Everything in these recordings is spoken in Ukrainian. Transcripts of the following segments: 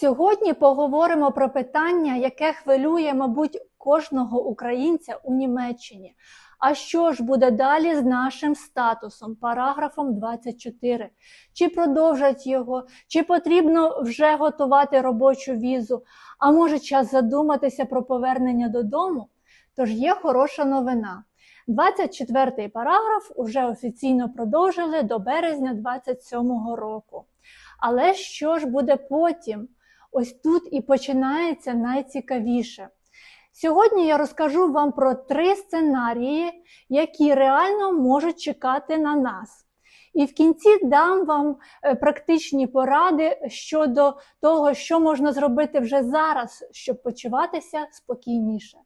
Сьогодні поговоримо про питання, яке хвилює, мабуть, кожного українця у Німеччині. А що ж буде далі з нашим статусом, параграфом 24? Чи продовжать його, чи потрібно вже готувати робочу візу? А може час задуматися про повернення додому? Тож є хороша новина. 24-й параграф уже офіційно продовжили до березня 27-го року. Але що ж буде потім? Ось тут і починається найцікавіше. Сьогодні я розкажу вам про три сценарії, які реально можуть чекати на нас. І в кінці дам вам е, практичні поради щодо того, що можна зробити вже зараз, щоб почуватися спокійніше.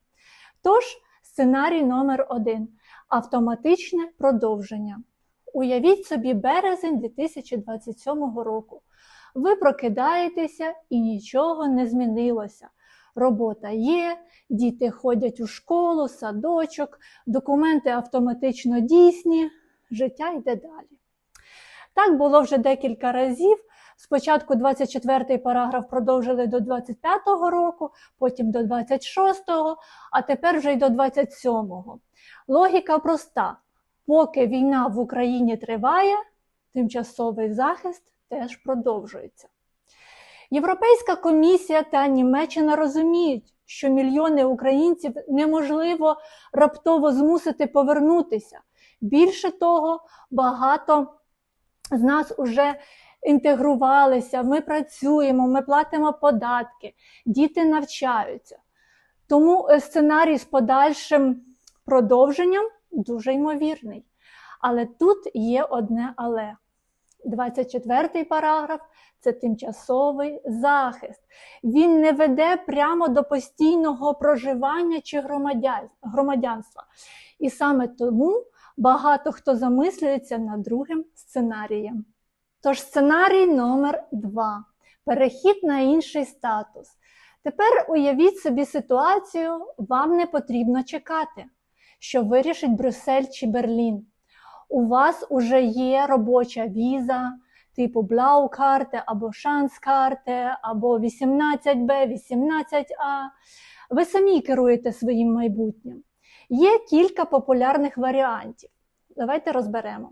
Тож, сценарій номер один автоматичне продовження. Уявіть собі березень 2027 року. Ви прокидаєтеся і нічого не змінилося. Робота є, діти ходять у школу, садочок, документи автоматично дійсні, життя йде далі. Так було вже декілька разів. Спочатку 24-й параграф продовжили до 25-го року, потім до 26-го, а тепер вже й до 27-го. Логіка проста: поки війна в Україні триває, тимчасовий захист теж продовжується. Європейська комісія та Німеччина розуміють, що мільйони українців неможливо раптово змусити повернутися. Більше того, багато з нас вже інтегрувалися, ми працюємо, ми платимо податки, діти навчаються. Тому сценарій з подальшим продовженням дуже ймовірний. Але тут є одне але. 24 параграф це тимчасовий захист. Він не веде прямо до постійного проживання чи громадянства. І саме тому багато хто замислюється над другим сценарієм. Тож сценарій номер 2 перехід на інший статус. Тепер уявіть собі ситуацію, вам не потрібно чекати, що вирішить Брюссель чи Берлін у вас вже є робоча віза, типу Блаукарте або Шанскарте, або 18Б, 18А. Ви самі керуєте своїм майбутнім. Є кілька популярних варіантів. Давайте розберемо.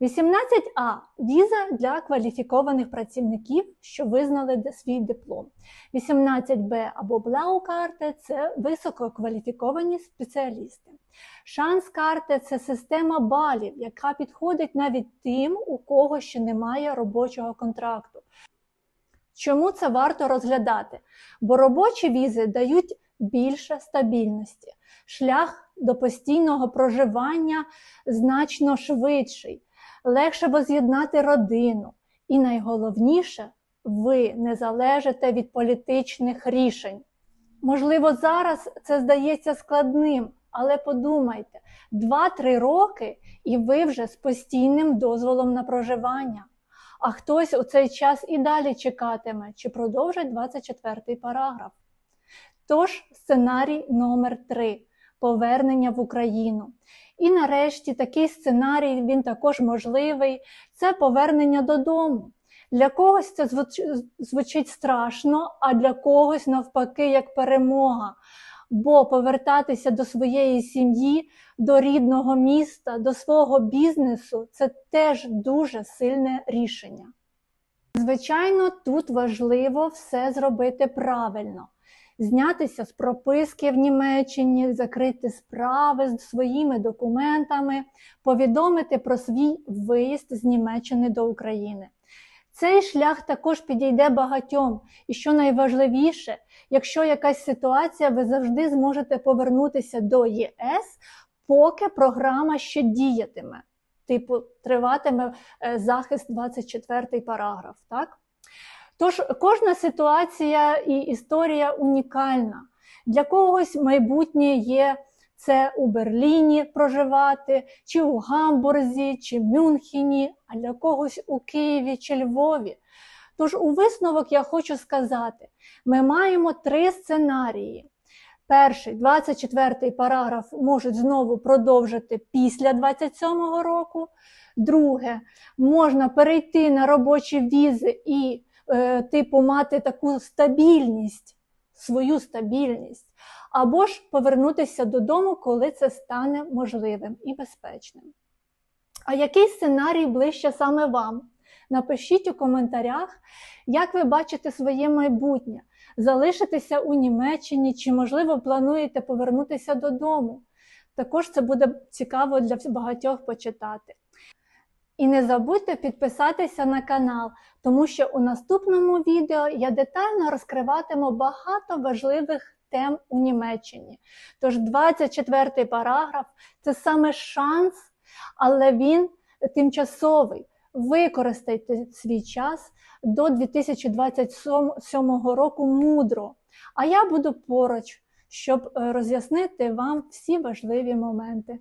18А віза для кваліфікованих працівників, що визнали свій диплом. 18Б або Блаукарте це висококваліфіковані спеціалісти. Шанс-карте це система балів, яка підходить навіть тим, у кого ще немає робочого контракту. Чому це варто розглядати? Бо робочі візи дають більше стабільності. Шлях до постійного проживання значно швидший легше воз'єднати родину. І найголовніше, ви не залежите від політичних рішень. Можливо, зараз це здається складним, але подумайте, 2-3 роки і ви вже з постійним дозволом на проживання. А хтось у цей час і далі чекатиме, чи продовжить 24 й параграф. Тож, сценарій номер 3 повернення в Україну. І нарешті такий сценарій він також можливий це повернення додому. Для когось це звучить страшно, а для когось, навпаки, як перемога. Бо повертатися до своєї сім'ї, до рідного міста, до свого бізнесу це теж дуже сильне рішення. Звичайно, тут важливо все зробити правильно знятися з прописки в Німеччині, закрити справи з своїми документами, повідомити про свій виїзд з Німеччини до України. Цей шлях також підійде багатьом, і що найважливіше, якщо якась ситуація, ви завжди зможете повернутися до ЄС, поки програма ще діятиме. Типу, триватиме е, захист 24 параграф. так? Тож кожна ситуація і історія унікальна. Для когось майбутнє є це у Берліні проживати, чи у Гамбурзі, чи Мюнхені, а для когось у Києві чи Львові. Тож у висновок я хочу сказати: ми маємо три сценарії. Перший, 24-й параграф можуть знову продовжити після 27-го року. Друге, можна перейти на робочі візи і типу мати таку стабільність, свою стабільність, або ж повернутися додому, коли це стане можливим і безпечним. А який сценарій ближче саме вам? Напишіть у коментарях, як ви бачите своє майбутнє, залишитися у Німеччині чи, можливо, плануєте повернутися додому. Також це буде цікаво для багатьох почитати. І не забудьте підписатися на канал, тому що у наступному відео я детально розкриватиму багато важливих тем у Німеччині. Тож 24 параграф це саме шанс, але він тимчасовий. Використайте свій час до 2027 року мудро. А я буду поруч, щоб е, роз'яснити вам всі важливі моменти.